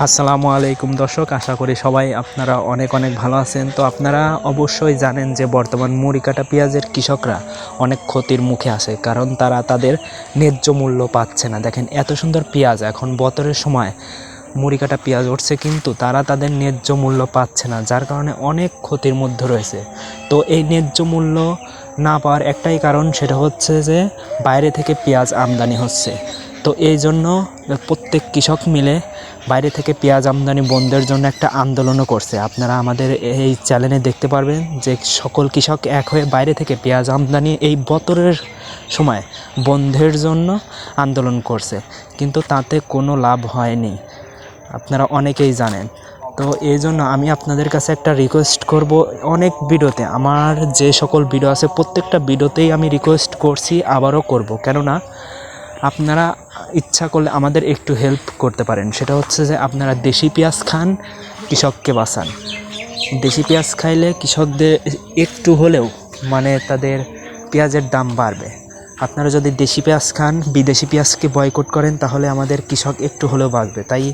আসসালামু আলাইকুম দর্শক, আশা করি সবাই আপনারা অনেক অনেক ভালো আছেন। তো আপনারা অবশ্যই জানেন যে বর্তমান মুড়ি কাটা পেঁয়াজের কৃষকরা অনেক ক্ষতির মুখে আসে কারণ তারা তাদের ন্যায্য মূল্য পাচ্ছে না। দেখেন, এত সুন্দর পেঁয়াজ, এখন বতরের সময় মুড়ি কাটা পেঁয়াজ উঠছে, কিন্তু তারা তাদের ন্যায্য মূল্য পাচ্ছে না, যার কারণে অনেক ক্ষতির মধ্যে রয়েছে। তো এই ন্যায্য মূল্য না পাওয়ার একটাই কারণ, সেটা হচ্ছে যে বাইরে থেকে পেঁয়াজ আমদানি হচ্ছে। তো এই জন্য প্রত্যেক কৃষক মিলে বাইরে থেকে পেঁয়াজ আমদানি বন্ধের জন্য একটা আন্দোলনও করছে। আপনারা আমাদের এই চ্যানেলে দেখতে পারবেন যে সকল কৃষক এক হয়ে বাইরে থেকে পেঁয়াজ আমদানি এই বতরের সময় বন্ধের জন্য আন্দোলন করছে। কিন্তু তাতে কোনো লাভ হয়নি। আপনারা অনেকেই জানেন। তো এই জন্য আমি আপনাদের কাছে একটা রিকোয়েস্ট করব অনেক ভিডিওতে। আমার যে সকল ভিডিও আছে, প্রত্যেকটা ভিডিওতেই আমি রিকোয়েস্ট করছি, আবারও করব। কেননা আপনারা ইচ্ছা করলে আমাদের একটু হেল্প করতে পারেন। সেটা হচ্ছে যে আপনারা দেশি পেঁয়াজ খান, কৃষককে বাঁচান। দেশি পেঁয়াজ খাইলে কৃষকদের একটু হলেও মানে তাদের পেঁয়াজের দাম বাড়বে। আপনারা যদি দেশি পেঁয়াজ খান, বিদেশি পেঁয়াজকে বয়কট করেন, তাহলে আমাদের কৃষক একটু হলেও বাঁচবে। তাই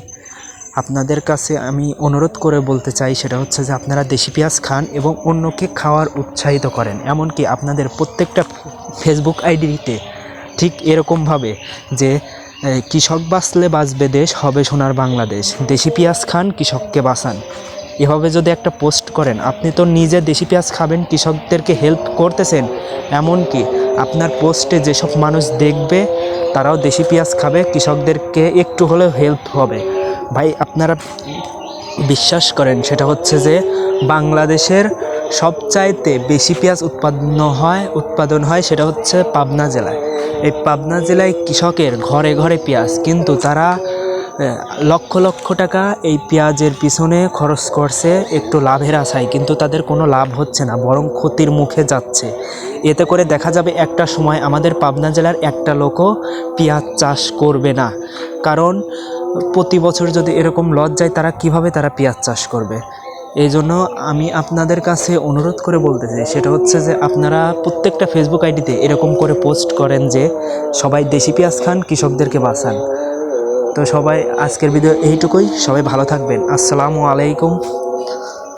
আপনাদের কাছে আমি অনুরোধ করে বলতে চাই, সেটা হচ্ছে যে আপনারা দেশি পেঁয়াজ খান এবং অন্যকে খাওয়ার উৎসাহিত করেন। এমনকি আপনাদের প্রত্যেকটা ফেসবুক আইডিতে ঠিক এরকমভাবে যে কৃষক বাঁচলে বাঁচবে দেশ, হবে সোনার বাংলাদেশ। দেশি পেঁয়াজ খান, কৃষককে বাঁচান। এভাবে যদি একটা পোস্ট করেন, আপনি তো নিজে দেশি পেঁয়াজ খাবেন, কৃষকদেরকে হেল্প করতেছেন, এমনকি আপনার পোস্টে যেসব মানুষ দেখবে, তারাও দেশি পেঁয়াজ খাবে, কৃষকদেরকে একটু হলেও হেল্প হবে। ভাই, আপনারা বিশ্বাস করেন, সেটা হচ্ছে যে, বাংলাদেশের সবচাইতে বেশি পেঁয়াজ উৎপাদন হয় উৎপাদন হয় সেটা হচ্ছে পাবনা জেলায়। এই পাবনা জেলায় কৃষকের ঘরে ঘরে পেঁয়াজ, কিন্তু তারা লক্ষ লক্ষ টাকা এই পেঁয়াজের পিছনে খরচ করছে, একটু লাভের আশায়, কিন্তু তাদের কোনো লাভ হচ্ছে না, বরং ক্ষতির মুখে যাচ্ছে। এতে করে দেখা যাবে একটা সময় আমাদের পাবনা জেলার একটা লোকও পেঁয়াজ চাষ করবে না। কারণ প্রতি বছর যদি এরকম লজ যায়, তারা কীভাবে তারা পেঁয়াজ চাষ করবে? এই জন্য আমি আপনাদের কাছে অনুরোধ করে বলতে চাই, সেটা হচ্ছে যে আপনারা প্রত্যেকটা ফেসবুক আইডিতে এরকম করে পোস্ট করেন যে সবাই দেশি পেঁয়াজ খান, কৃষকদেরকে বাঁচান। তো সবাই আজকের ভিডিও এইটুকুই। সবাই ভালো থাকবেন। আসসালামু আলাইকুম।